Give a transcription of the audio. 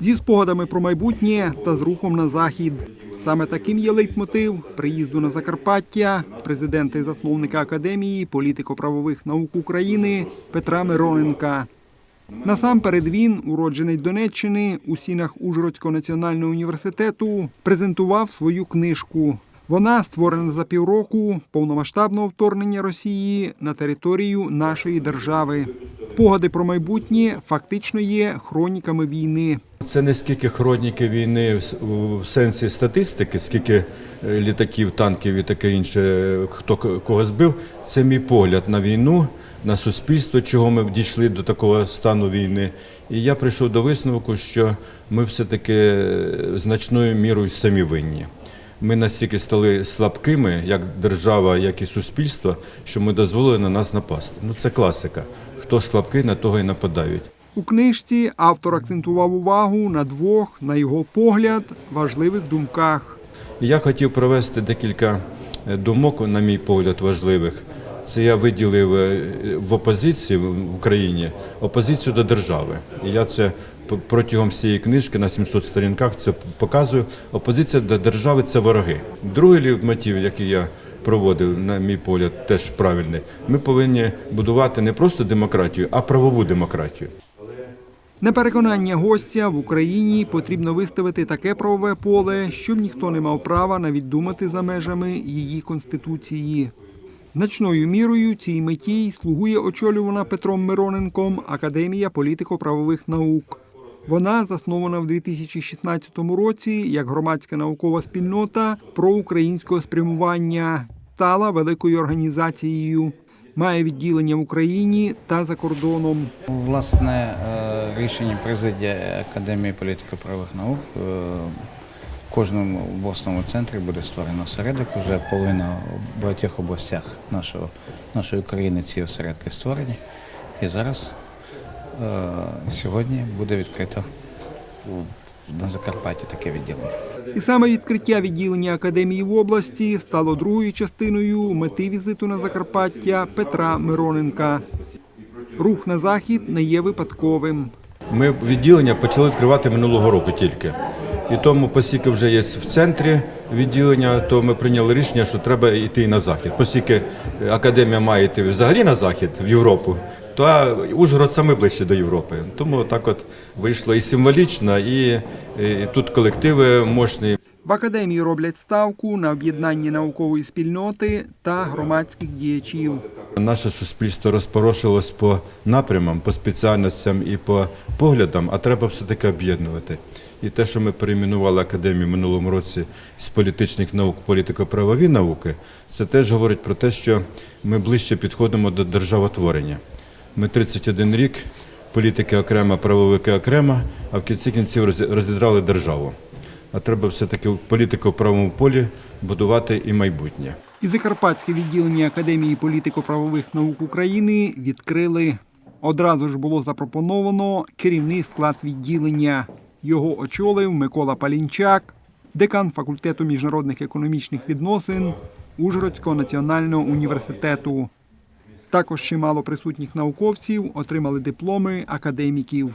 зі спогадами про майбутнє та з рухом на захід. Саме таким є лейтмотив приїзду на Закарпаття президента і засновника академії політико-правових наук України Петра Мироненка. Насамперед він, уроджений Донеччини, у стінах Ужгородського національного університету, презентував свою книжку. Вона створена за півроку повномасштабного вторгнення Росії на територію нашої держави. Погади про майбутнє фактично є хроніками війни. Це не скільки хроніки війни в сенсі статистики, скільки е, літаків, танків і таке інше, хто кого збив. Це мій погляд на війну, на суспільство, чого ми дійшли до такого стану війни. І я прийшов до висновку, що ми все-таки е, значною мірою самі винні. Ми настільки стали слабкими, як держава, як і суспільство, що ми дозволили на нас напасти. Ну це класика. Хто слабкий, на того і нападають. У книжці автор акцентував увагу на двох, на його погляд, важливих думках. Я хотів провести декілька е, думок, на мій погляд, важливих. Це я виділив е, в опозиції в Україні опозицію до держави. І я це протягом всієї книжки на 700 сторінках це показую. Опозиція до держави це вороги. Другий мотив, який я проводив, на мій погляд, теж правильний. Ми повинні будувати не просто демократію, а правову демократію. На переконання гостя в Україні потрібно виставити таке правове поле, щоб ніхто не мав права навіть думати за межами її конституції. Значною мірою цій меті слугує очолювана Петром Мироненком Академія політико-правових наук. Вона заснована в 2016 році як громадська наукова спільнота проукраїнського спрямування, стала великою організацією, має відділення в Україні та за кордоном. Власне, е, рішення президії Академії політико-правових наук е, в кожному обласному центрі буде створено осередок. Вже половина в багатьох областях нашого, нашої країни ці осередки створені. І зараз сьогодні буде відкрито на Закарпатті таке відділення. І саме відкриття відділення академії в області стало другою частиною мети візиту на Закарпаття Петра Мироненка. Рух на захід не є випадковим. Ми відділення почали відкривати минулого року тільки. І тому, оскільки вже є в центрі відділення, то ми прийняли рішення, що треба йти на захід. Оскільки академія має йти взагалі на захід в Європу, то Ужгород саме ближче до Європи. Тому так от вийшло і символічно, і, і тут колективи мощні. В академії роблять ставку на об'єднання наукової спільноти та громадських діячів. Наше суспільство розпорошилось по напрямам, по спеціальностям і по поглядам, а треба все-таки об'єднувати. І те, що ми перейменували академію в минулому році з політичних наук політико-правові науки, це теж говорить про те, що ми ближче підходимо до державотворення. Ми 31 рік, політики окремо, правовики окремо, а в кінці кінців роз- розідрали державу. А треба все-таки в політико-правовому полі будувати і майбутнє. І Закарпатське відділення Академії політико-правових наук України відкрили. Одразу ж було запропоновано керівний склад відділення. Його очолив Микола Палінчак, декан факультету міжнародних економічних відносин Ужгородського національного університету. Також чимало присутніх науковців отримали дипломи академіків.